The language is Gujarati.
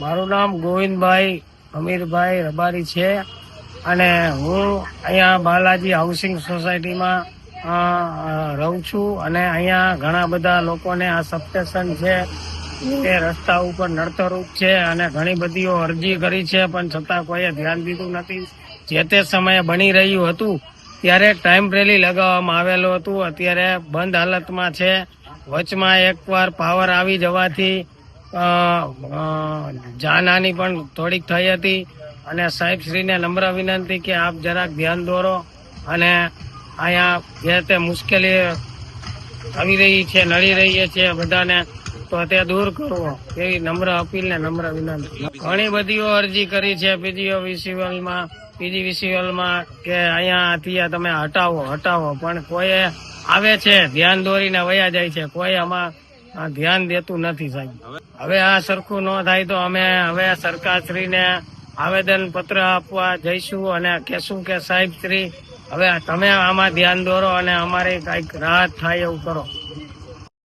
મારું નામ ગોવિંદભાઈ અમીરભાઈ રબારી છે અને હું અહીંયા બાલાજી હાઉસિંગ સોસાયટીમાં રહું છું અને અહીંયા ઘણા બધા લોકોને આ સબસ્ટેશન છે તે રસ્તા ઉપર નડતરૂપ છે અને ઘણી બધીઓ અરજી કરી છે, પણ છતાં કોઈએ ધ્યાન દીધું નથી. જે તે સમયે બની રહ્યું હતું, ત્યારે ટાઈમ રેલી લગાવવામાં આવેલું હતું. અત્યારે બંધ હાલતમાં છે. વચમાં એકવાર પાવર આવી જવાથી જાનહાની પણ થોડીક થઈ હતી અને સાહેબશ્રીને નમ્ર વિનંતી કે આપ જરાક ધ્યાન દોરો અને અહીંયા જે તે મુશ્કેલી આવી રહી છે, નડી રહી છે બધાને તો તે દૂર કરવો એવી નમ્ર અપીલ ને નમ્ર વિનંતી. ઘણી બધીઓ અરજી કરી છે પીજીઓ વિસીવલમાં પીજી વિસીવલમાં કે અહીંયાથી તમે હટાવો હટાવો. પણ કોઈ આવે છે, ધ્યાન દોરીને વયા જાય છે. કોઈ આમાં આ ધ્યાન દેતું નથી સાહેબ. હવે આ સરખું ન થાય તો અમે હવે સરકારશ્રીને આવેદન પત્ર આપવા જઈશું અને કહેશું કે સાહેબ શ્રી, હવે તમે આમાં ધ્યાન દોરો અને અમારે કંઈક રાહત થાય એવું કરો.